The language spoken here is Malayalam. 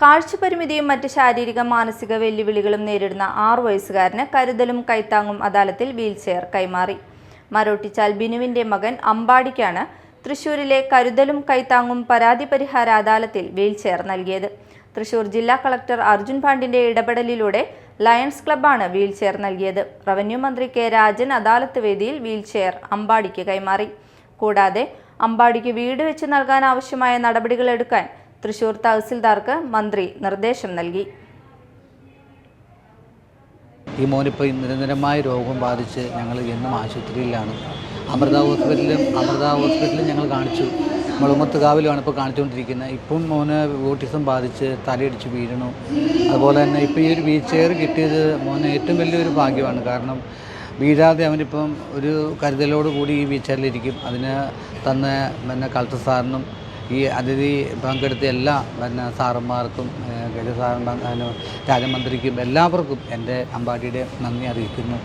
കാഴ്ചപരിമിതിയും മറ്റ് ശാരീരിക മാനസിക വെല്ലുവിളികളും നേരിടുന്ന ആറു വയസ്സുകാരന് കരുതലും കൈത്താങ്ങും അദാലത്തിൽ വീൽചെയർ കൈമാറി. മരോട്ടിച്ചാൽ ബിനുവിന്റെ മകൻ അമ്പാടിക്കാണ് തൃശൂരിലെ കരുതലും കൈത്താങ്ങും പരാതി പരിഹാര അദാലത്തിൽ വീൽചെയർ നൽകിയത്. തൃശൂർ ജില്ലാ കളക്ടർ അർജുൻ പാണ്ഡിന്റെ ഇടപെടലിലൂടെ ലയൺസ് ക്ലബ്ബാണ് വീൽചെയർ നൽകിയത്. റവന്യൂ മന്ത്രി കെ. രാജൻ അദാലത്ത് വേദിയിൽ വീൽചെയർ അമ്പാടിക്ക് കൈമാറി. കൂടാതെ അമ്പാടിക്ക് വീട് വെച്ച് നൽകാൻ ആവശ്യമായ നടപടികൾ എടുക്കാൻ തൃശൂർ തഹസിൽദാർക്ക് മന്ത്രി നിർദ്ദേശം നൽകി. ഈ മോനിപ്പോൾ നിരന്തരമായ രോഗം ബാധിച്ച് ഞങ്ങൾ എന്നും ആശുപത്രിയിലാണ്. അമൃത ഹോസ്പിറ്റലിലും അമൃത ഹോസ്പിറ്റലിലും ഞങ്ങൾ കാണിച്ചു. മുളമത്തുകാവിലുമാണ് ഇപ്പോൾ കാണിച്ചുകൊണ്ടിരിക്കുന്നത്. ഇപ്പം മോന് ഓട്ടിസം ബാധിച്ച് തലയിടിച്ച് വീഴണു അതുപോലെ തന്നെ ഇപ്പോൾ ഈ ഒരു വീൽ ചെയർ കിട്ടിയത് മോന് ഏറ്റവും വലിയൊരു ഭാഗ്യമാണ്. കാരണം വീഴാതെ അവനിപ്പം ഒരു കരുതലോട് കൂടി ഈ വീൽ ചെയറിലിരിക്കും. അതിന് തന്നെ പിന്നെ കളക്ടർ സാറിനും ഈ അതിഥി പങ്കെടുത്ത എല്ലാ പിന്നെ സാറന്മാർക്കും ഗജ സാറിനും രാജമന്ത്രിക്കും എല്ലാവർക്കും എന്റെ അമ്പാടിയുടെ നന്ദി അറിയിക്കുന്നു.